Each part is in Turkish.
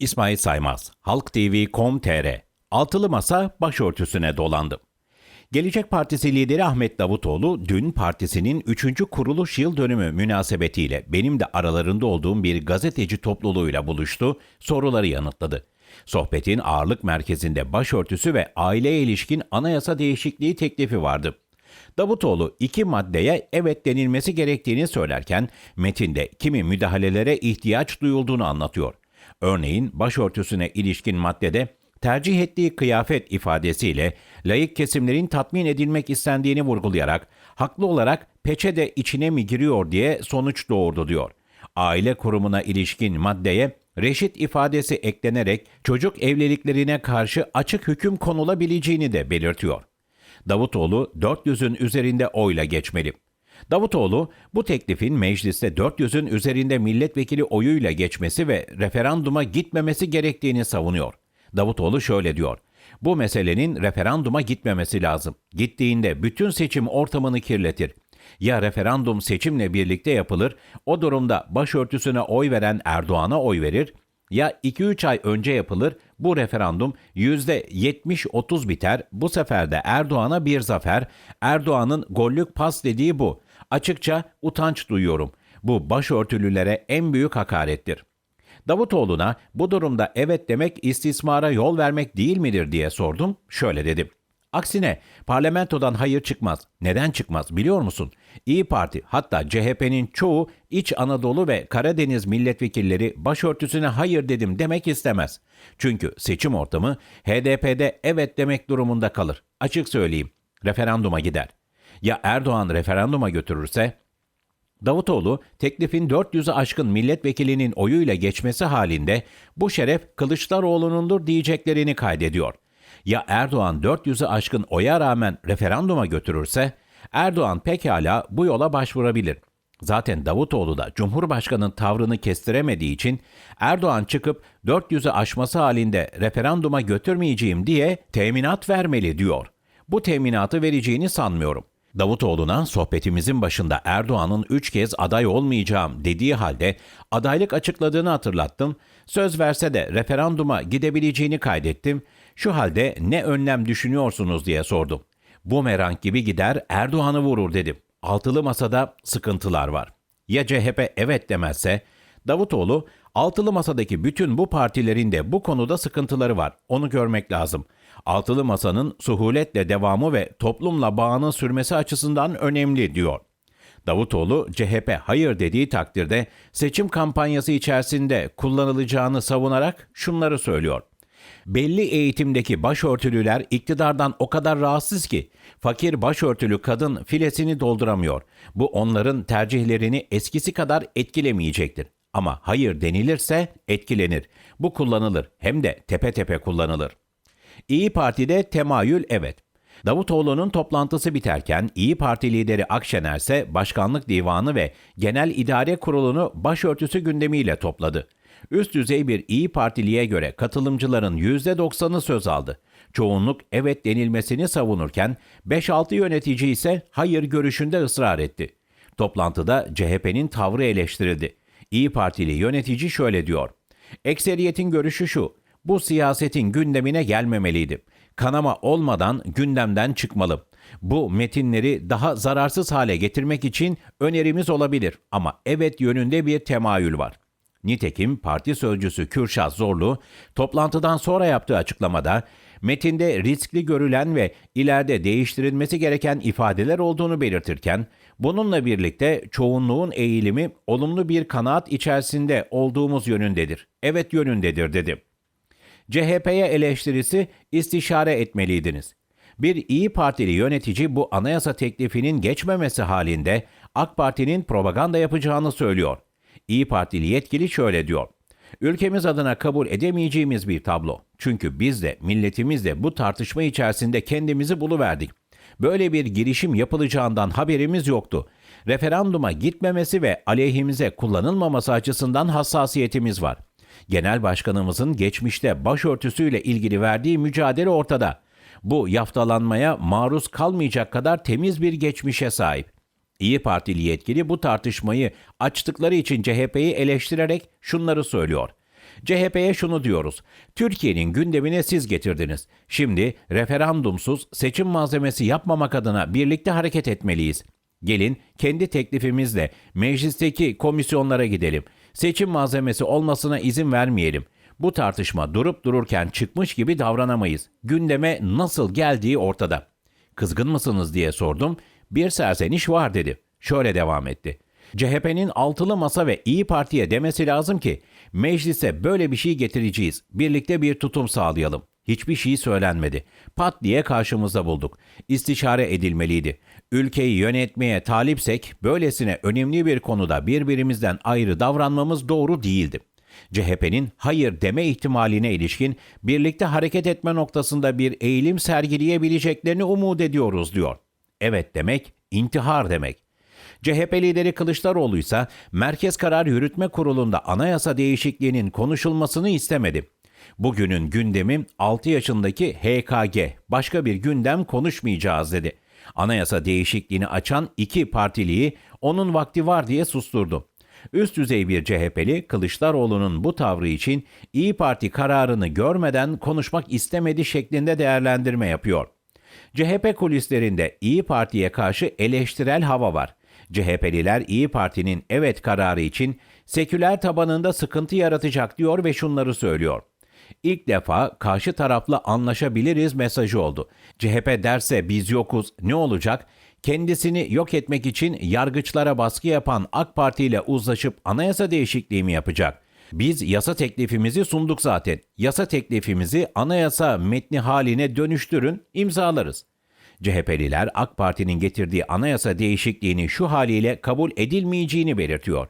İsmail Saymaz, Halk TV.com.tr Altılı Masa başörtüsüne dolandı. Gelecek Partisi lideri Ahmet Davutoğlu dün partisinin 3. kuruluş yıl dönümü münasebetiyle benim de aralarında olduğum bir gazeteci topluluğuyla buluştu, soruları yanıtladı. Sohbetin ağırlık merkezinde başörtüsü ve aileye ilişkin anayasa değişikliği teklifi vardı. Davutoğlu iki maddeye evet denilmesi gerektiğini söylerken metinde kimi müdahalelere ihtiyaç duyulduğunu anlatıyor. Örneğin başörtüsüne ilişkin maddede tercih ettiği kıyafet ifadesiyle layık kesimlerin tatmin edilmek istendiğini vurgulayarak haklı olarak peçe de içine mi giriyor diye sonuç doğurdu diyor. Aile kurumuna ilişkin maddeye reşit ifadesi eklenerek çocuk evliliklerine karşı açık hüküm konulabileceğini de belirtiyor. Davutoğlu 400'ün üzerinde oyla geçmeli. Davutoğlu bu teklifin mecliste 400'ün üzerinde milletvekili oyuyla geçmesi ve referanduma gitmemesi gerektiğini savunuyor. Davutoğlu şöyle diyor. Bu meselenin referanduma gitmemesi lazım. Gittiğinde bütün seçim ortamını kirletir. Ya referandum seçimle birlikte yapılır, o durumda başörtüsüne oy veren Erdoğan'a oy verir, ya 2-3 ay önce yapılır, bu referandum %70-30 biter, bu sefer de Erdoğan'a bir zafer, Erdoğan'ın gollük pas dediği bu. Açıkça utanç duyuyorum. Bu başörtülülere en büyük hakarettir. Davutoğlu'na bu durumda evet demek istismara yol vermek değil midir diye sordum. Şöyle dedim. Aksine parlamentodan hayır çıkmaz. Neden çıkmaz biliyor musun? İyi Parti hatta CHP'nin çoğu İç Anadolu ve Karadeniz milletvekilleri başörtüsüne hayır dedim demek istemez. Çünkü seçim ortamı HDP'de evet demek durumunda kalır. Açık söyleyeyim. Referanduma gider. Ya Erdoğan referanduma götürürse Davutoğlu teklifin 400'ü aşkın milletvekilinin oyuyla geçmesi halinde bu şeref Kılıçdaroğlu'nundur diyeceklerini kaydediyor. Ya Erdoğan 400'ü aşkın oya rağmen referanduma götürürse Erdoğan pekala bu yola başvurabilir. Zaten Davutoğlu da Cumhurbaşkanı'nın tavrını kestiremediği için Erdoğan çıkıp 400'ü aşması halinde referanduma götürmeyeceğim diye teminat vermeli diyor. Bu teminatı vereceğini sanmıyorum. Davutoğlu'na sohbetimizin başında Erdoğan'ın üç kez aday olmayacağım dediği halde adaylık açıkladığını hatırlattım. Söz verse de referanduma gidebileceğini kaydettim. Şu halde ne önlem düşünüyorsunuz diye sordum. Bumerang gibi gider Erdoğan'ı vurur dedim. Altılı masada sıkıntılar var. Ya CHP evet demezse Davutoğlu altılı masadaki bütün bu partilerin de bu konuda sıkıntıları var. Onu görmek lazım. Altılı masanın suhuletle devamı ve toplumla bağının sürmesi açısından önemli diyor. Davutoğlu CHP hayır dediği takdirde seçim kampanyası içerisinde kullanılacağını savunarak şunları söylüyor. Belli eğitimdeki başörtülüler iktidardan o kadar rahatsız ki fakir başörtülü kadın filesini dolduramıyor. Bu onların tercihlerini eskisi kadar etkilemeyecektir. Ama hayır denilirse etkilenir. Bu kullanılır hem de tepe tepe kullanılır. İyi Parti'de temayül evet. Davutoğlu'nun toplantısı biterken İyi Parti lideri Akşener ise Başkanlık Divanı ve Genel İdare Kurulu'nu başörtüsü gündemiyle topladı. Üst düzey bir İyi Partiliye göre katılımcıların %90'ı söz aldı. Çoğunluk evet denilmesini savunurken 5-6 yönetici ise hayır görüşünde ısrar etti. Toplantıda CHP'nin tavrı eleştirildi. İyi Partili yönetici şöyle diyor. Ekseriyetin görüşü şu, bu siyasetin gündemine gelmemeliydi. Kanama olmadan gündemden çıkmalı. Bu metinleri daha zararsız hale getirmek için önerimiz olabilir ama evet yönünde bir temayül var. Nitekim parti sözcüsü Kürşat Zorlu toplantıdan sonra yaptığı açıklamada metinde riskli görülen ve ileride değiştirilmesi gereken ifadeler olduğunu belirtirken bununla birlikte çoğunluğun eğilimi olumlu bir kanaat içerisinde olduğumuz yönündedir. Evet yönündedir dedi. CHP'ye eleştirisi istişare etmeliydiniz. Bir İyi Partili yönetici bu anayasa teklifinin geçmemesi halinde AK Parti'nin propaganda yapacağını söylüyor. İyi Partili yetkili şöyle diyor. Ülkemiz adına kabul edemeyeceğimiz bir tablo. Çünkü biz de milletimiz de bu tartışma içerisinde kendimizi buluverdik. Böyle bir girişim yapılacağından haberimiz yoktu. Referanduma gitmemesi ve aleyhimize kullanılmaması açısından hassasiyetimiz var. Genel Başkanımızın geçmişte başörtüsüyle ilgili verdiği mücadele ortada. Bu yaftalanmaya maruz kalmayacak kadar temiz bir geçmişe sahip. İyi Partili yetkili bu tartışmayı açtıkları için CHP'yi eleştirerek şunları söylüyor. CHP'ye şunu diyoruz. Türkiye'nin gündemine siz getirdiniz. Şimdi referandumsuz seçim malzemesi yapmamak adına birlikte hareket etmeliyiz. Gelin kendi teklifimizle meclisteki komisyonlara gidelim. Seçim malzemesi olmasına izin vermeyelim. Bu tartışma durup dururken çıkmış gibi davranamayız. Gündeme nasıl geldiği ortada. Kızgın mısınız diye sordum. Bir serseniş var dedi. Şöyle devam etti. CHP'nin altılı masa ve İyi Parti'ye demesi lazım ki meclise böyle bir şey getireceğiz. Birlikte bir tutum sağlayalım. Hiçbir şey söylenmedi. Pat diye karşımızda bulduk. İstişare edilmeliydi. Ülkeyi yönetmeye talipsek böylesine önemli bir konuda birbirimizden ayrı davranmamız doğru değildi. CHP'nin hayır deme ihtimaline ilişkin birlikte hareket etme noktasında bir eğilim sergileyebileceklerini umut ediyoruz diyor. Evet demek intihar demek. CHP lideri Kılıçdaroğlu ise Merkez Karar Yürütme Kurulu'nda anayasa değişikliğinin konuşulmasını istemedi. Bugünün gündemi 6 yaşındaki HKG. Başka bir gündem konuşmayacağız dedi. Anayasa değişikliğini açan iki partiliyi onun vakti var diye susturdu. Üst düzey bir CHP'li Kılıçdaroğlu'nun bu tavrı için İyi Parti kararını görmeden konuşmak istemedi şeklinde değerlendirme yapıyor. CHP kulislerinde İyi Parti'ye karşı eleştirel hava var. CHP'liler İyi Parti'nin evet kararı için seküler tabanında sıkıntı yaratacak diyor ve şunları söylüyor. İlk defa karşı tarafla anlaşabiliriz mesajı oldu. CHP derse biz yokuz ne olacak? Kendisini yok etmek için yargıçlara baskı yapan AK Parti ile uzlaşıp anayasa değişikliği mi yapacak? Biz yasa teklifimizi sunduk zaten. Yasa teklifimizi anayasa metni haline dönüştürün, imzalarız. CHP'liler AK Parti'nin getirdiği anayasa değişikliğini şu haliyle kabul edilmeyeceğini belirtiyor.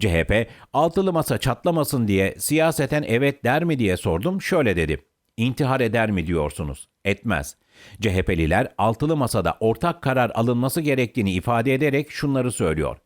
CHP altılı masa çatlamasın diye siyaseten evet der mi diye sordum. Şöyle dedi. İntihar eder mi diyorsunuz? Etmez. CHP'liler altılı masada ortak karar alınması gerektiğini ifade ederek şunları söylüyor.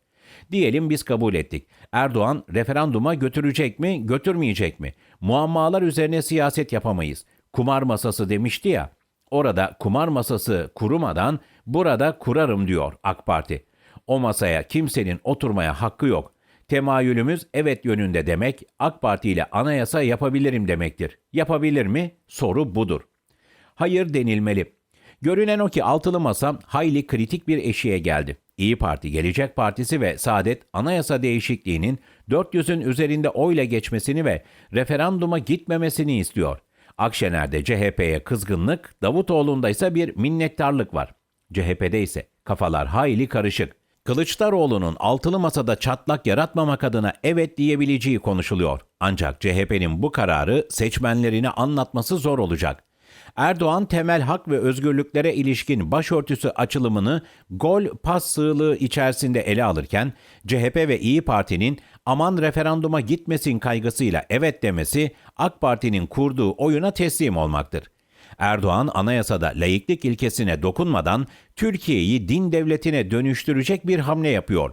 Diyelim biz kabul ettik. Erdoğan referanduma götürecek mi, götürmeyecek mi? Muammalar üzerine siyaset yapamayız. Kumar masası demişti ya. Orada kumar masası kurumadan burada kurarım diyor AK Parti. O masaya kimsenin oturmaya hakkı yok. Temayülümüz evet yönünde demek AK Parti ile anayasa yapabilirim demektir. Yapabilir mi? Soru budur. Hayır denilmeli. Görünen o ki altılı masa hayli kritik bir eşiğe geldi. İyi Parti, Gelecek Partisi ve Saadet anayasa değişikliğinin 400'ün üzerinde oyla geçmesini ve referanduma gitmemesini istiyor. Akşener'de CHP'ye kızgınlık, Davutoğlu'nda ise bir minnettarlık var. CHP'de ise kafalar hayli karışık. Kılıçdaroğlu'nun altılı masada çatlak yaratmamak adına evet diyebileceği konuşuluyor. Ancak CHP'nin bu kararı seçmenlerine anlatması zor olacak. Erdoğan temel hak ve özgürlüklere ilişkin başörtüsü açılımını gol pas sığlığı içerisinde ele alırken CHP ve İyi Parti'nin aman referanduma gitmesin kaygısıyla evet demesi AK Parti'nin kurduğu oyuna teslim olmaktır. Erdoğan anayasada layıklık ilkesine dokunmadan Türkiye'yi din devletine dönüştürecek bir hamle yapıyor.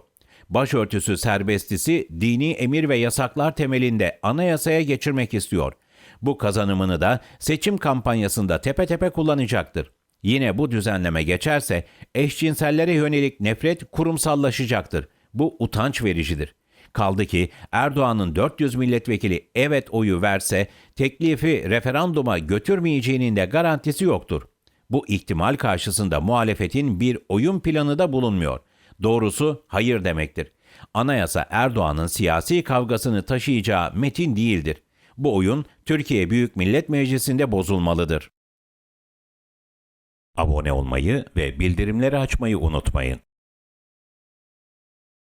Başörtüsü serbestisi dini emir ve yasaklar temelinde anayasaya geçirmek istiyor. Bu kazanımını da seçim kampanyasında tepe tepe kullanacaktır. Yine bu düzenleme geçerse eşcinsellere yönelik nefret kurumsallaşacaktır. Bu utanç vericidir. Kaldı ki Erdoğan'ın 400 milletvekili evet oyu verse teklifi referanduma götürmeyeceğinin de garantisi yoktur. Bu ihtimal karşısında muhalefetin bir oyun planı da bulunmuyor. Doğrusu hayır demektir. Anayasa Erdoğan'ın siyasi kavgasını taşıyacağı metin değildir. Bu oyun Türkiye Büyük Millet Meclisi'nde bozulmalıdır. Abone olmayı ve bildirimleri açmayı unutmayın.